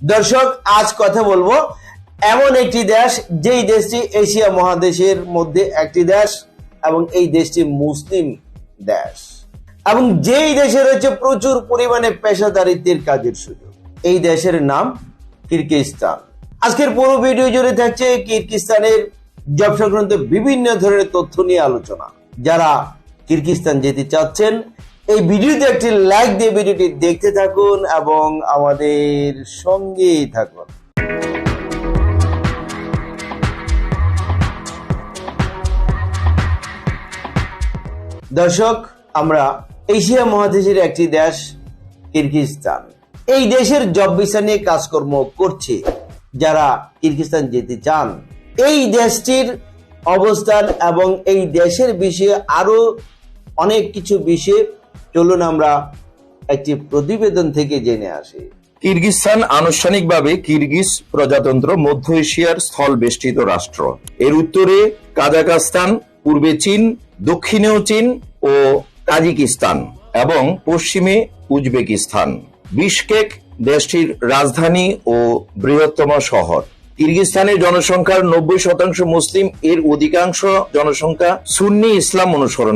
দর্শক, আজ কথা বলব এমন একটি দেশ, যেই দেশটি এশিয়া মহাদেশের মধ্যে একটি দেশ এবং এই দেশটি মুসলিম দেশ। এবং যেই দেশে রয়েছে প্রচুর পরিমাণে পেশাদারিত্বের কাজের সুযোগ, এই দেশের নাম কিরগিজস্তান। আজকের পুরো ভিডিও জুড়ে থাকছে কিরগিজস্তানের জব সংক্রান্ত বিভিন্ন ধরনের তথ্য নিয়ে আলোচনা। যারা কিরগিজস্তান যেতে চাচ্ছেন এই ভিডিওতে একটি লাইক দিয়ে ভিডিওটি দেখতে থাকুন এবং আমাদের সঙ্গেই থাকুন। দর্শক, আমরা এশিয়া মহাদেশের একটি দেশ, কিরগিজস্তান। এই দেশের জব ভিসা নিয়ে কাজকর্ম করছে যারা কিরগিজস্তান যেতে চান। এই দেশটির অবস্থান এবং এই দেশের বিষয়ে আরও অনেক কিছু বিষয়ে চলুন আমরা একটি প্রতিবেদন থেকে জেনে আসি। কিরগিজস্তান আনুষ্ঠানিকভাবে কিরগিজ প্রজাতন্ত্র মধ্য এশিয়ার স্থল বেষ্টিত রাষ্ট্র। এর উত্তরে কাজাকস্তান পূর্বে চীন, দক্ষিণেও চীন ও তাজিকিস্তান এবং পশ্চিমে উজবেকিস্তান। বিশকেক দেশটির রাজধানী ও বৃহত্তম শহর। কিরগিজস্তানের জনসংখ্যার নব্বই শতাংশ মুসলিম, এর অধিকাংশ জনসংখ্যা সুন্নি ইসলাম অনুসরণ